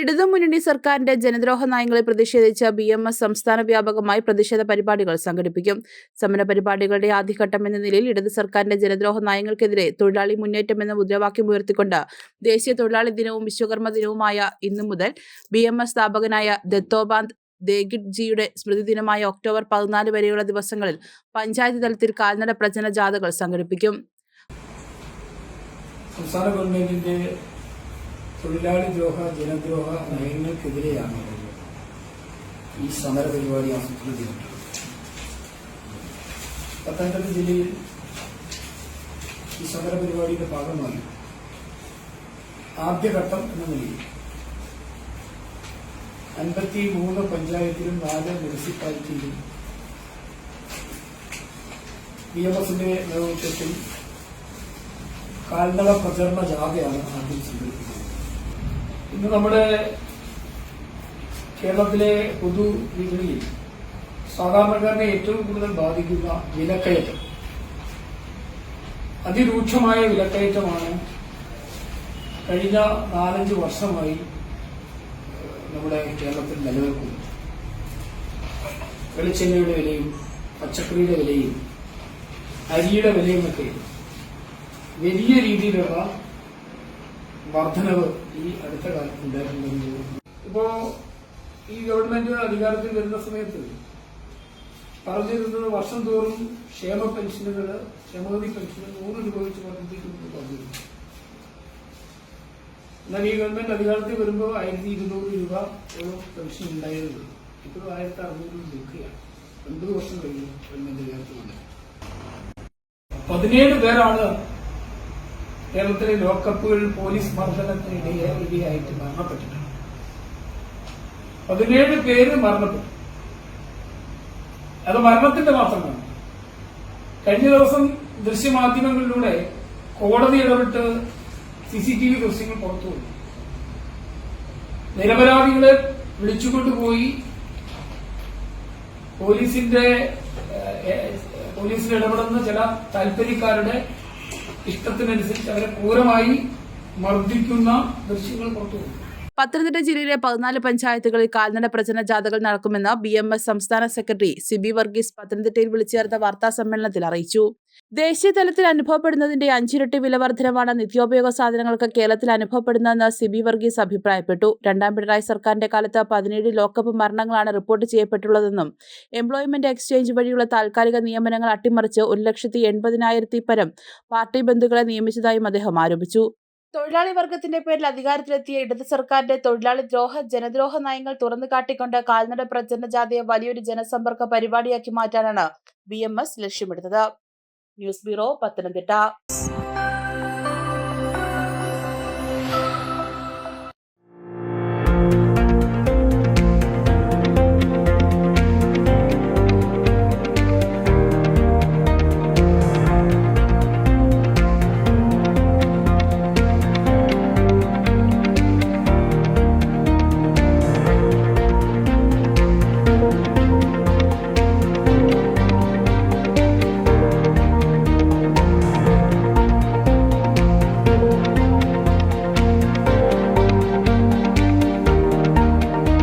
ഇടതുമുന്നണി സർക്കാരിന്റെ ജനദ്രോഹ നയങ്ങളെ പ്രതിഷേധിച്ച് ബി എം എസ് സംസ്ഥാന വ്യാപകമായി പ്രതിഷേധ പരിപാടികൾ സംഘടിപ്പിക്കും. സമര പരിപാടികളുടെ ആദ്യഘട്ടം എന്ന നിലയിൽ ഇടത് സർക്കാരിന്റെ ജനദ്രോഹ നയങ്ങൾക്കെതിരെ തൊഴിലാളി മുന്നേറ്റം എന്ന മുദ്രാവാക്യം ഉയർത്തിക്കൊണ്ട് ദേശീയ തൊഴിലാളി ദിനവും വിശ്വകർമ്മ ദിനവുമായ ഇന്നു മുതൽ ബി എം എസ് സ്ഥാപകനായ ദത്തോബാന്ത് ദേഗിഡ് ജിയുടെ സ്മൃതി ദിനമായ ഒക്ടോബർ പതിനാല് വരെയുള്ള ദിവസങ്ങളിൽ പഞ്ചായത്ത് തലത്തിൽ കാൽനട പ്രചന ജാഥകൾ സംഘടിപ്പിക്കും. സംസ്ഥാന ഗവൺമെന്റിന്റെ തൊഴിലാളി ദ്രോഹ ജനദ്രോഹ നയങ്ങൾക്കെതിരെയാണ് ഈ സമര പരിപാടി ആസൂത്രണം ചെയ്തിട്ടുള്ളത് പത്തനംതിട്ട ജില്ലയിൽ ഈ സമര പരിപാടിയുടെ ഭാഗമായി ആദ്യഘട്ടം എന്ന നിലയിൽ അൻപത്തി മൂന്ന് പഞ്ചായത്തിലും നാല് മുനിസിപ്പാലിറ്റിയിലും ബി എം എസിന്റെ നേതൃത്വത്തിൽ കാൽനട പ്രചരണ ജാഥയാണ് ആദ്യം സംഘടിപ്പിക്കുന്നത്. ഇന്ന് നമ്മുടെ കേരളത്തിലെ പൊതു വിപണിയിൽ സാധാരണക്കാരനെ ഏറ്റവും കൂടുതൽ ബാധിക്കുന്ന വിലക്കയറ്റം. അതിരൂക്ഷമായ വിലക്കയറ്റമാണ് കഴിഞ്ഞ നാലഞ്ച് വർഷമായി നമ്മുടെ കേരളത്തിൽ നിലനിൽക്കുന്നത്. വെളിച്ചെണ്ണയുടെ വിലയും പച്ചക്കറിയുടെ വിലയും അരിയുടെ വിലയും ഒക്കെ വലിയ രീതിയിലുള്ള വർധനവ് ഈ അടുത്ത കാലത്ത് ഉണ്ടായിട്ടുണ്ടെന്ന് ഇപ്പോ ഈ ഗവൺമെന്റ് അധികാരത്തിൽ വരുന്ന സമയത്ത് പറഞ്ഞിരുന്നത് വർഷം തോറും ക്ഷേമ പെൻഷനുകൾ ക്ഷേമനിധി പെൻഷന് നൂറ് രൂപ വെച്ച് വർദ്ധിപ്പിക്കുമെന്ന് പറഞ്ഞിരുന്നു. എന്നാൽ ഈ ഗവൺമെന്റ് അധികാരത്തിൽ വരുമ്പോൾ ആയിരത്തി ഇരുന്നൂറ് രൂപ ഒരു പെൻഷൻ ഉണ്ടായിരുന്നു. ഇപ്പോഴും ആയിരത്തി അറുന്നൂറ് നിൽക്കുകയാണ്. ഒൻപത് വർഷം കഴിഞ്ഞു ഗവൺമെന്റ് അധികാരത്തിൽ പതിനേഴ് പേരാണ് കേരളത്തിലെ ലോക്കപ്പുകൾ പോലീസ് മർദ്ദനത്തിനിടയെ ഇടിയായിട്ട് മരണപ്പെട്ടിട്ടുണ്ട്. പതിനേഴ് പേര് മരണപ്പെട്ടു. അത് മരണത്തിന്റെ മാത്രമാണ്. കഴിഞ്ഞ ദിവസം ദൃശ്യമാധ്യമങ്ങളിലൂടെ കോടതി ഇടപെട്ട് സി സി ടി വി ദൃശ്യങ്ങൾ പുറത്തു വന്നു. നിരപരാധികളെ വിളിച്ചുകൊണ്ടുപോയി പോലീസിന്റെ പോലീസിൽ ഇടപെടുന്ന ചില താല്പര്യക്കാരുടെ ഇഷ്ടത്തിനനുസരിച്ച് അവരെ ക്രൂരമായി മർദ്ദിക്കുന്ന ദൃശ്യങ്ങൾ പുറത്തു വന്നു. പത്തനംതിട്ട ജില്ലയിലെ പതിനാല് പഞ്ചായത്തുകളിൽ കാൽനട പ്രചരണ ജാഥകൾ നടക്കുമെന്ന് ബി എം എസ് സംസ്ഥാന സെക്രട്ടറി സിബി വർഗീസ് പത്തനംതിട്ടയിൽ വിളിച്ചു ചേർത്ത വാർത്താ സമ്മേളനത്തിൽ അറിയിച്ചു. ദേശീയ തലത്തിൽ അനുഭവപ്പെടുന്നതിന്റെ അഞ്ചിരട്ടി വില വർധനമാണ് നിത്യോപയോഗ സാധനങ്ങൾക്ക് കേരളത്തിൽ അനുഭവപ്പെടുന്നതെന്ന് സിബി വർഗീസ് അഭിപ്രായപ്പെട്ടു. രണ്ടാം പിണറായി സർക്കാരിന്റെ കാലത്ത് പതിനേഴ് ലോക്കപ്പ് മരണങ്ങളാണ് റിപ്പോർട്ട് ചെയ്യപ്പെട്ടുള്ളതെന്നും എംപ്ലോയ്മെന്റ് എക്സ്ചേഞ്ച് വഴിയുള്ള താൽക്കാലിക നിയമനങ്ങൾ അട്ടിമറിച്ച് ഒരു ലക്ഷത്തി എൺപതിനായിരത്തി പരം പാർട്ടി ബന്ധുക്കളെ നിയമിച്ചതായും അദ്ദേഹം ആരോപിച്ചു. തൊഴിലാളി വർഗത്തിന്റെ പേരിൽ അധികാരത്തിലെത്തിയ ഇടത് സർക്കാരിന്റെ തൊഴിലാളി ദ്രോഹ ജനദ്രോഹ നയങ്ങൾ തുറന്നു കാട്ടിക്കൊണ്ട് കാൽനട പ്രചരണ ജാഥയെ വലിയൊരു ജനസമ്പർക്ക പരിപാടിയാക്കി മാറ്റാനാണ് ബി എം എസ് ലക്ഷ്യമിടുന്നത്. News bureau Pathanamthitta.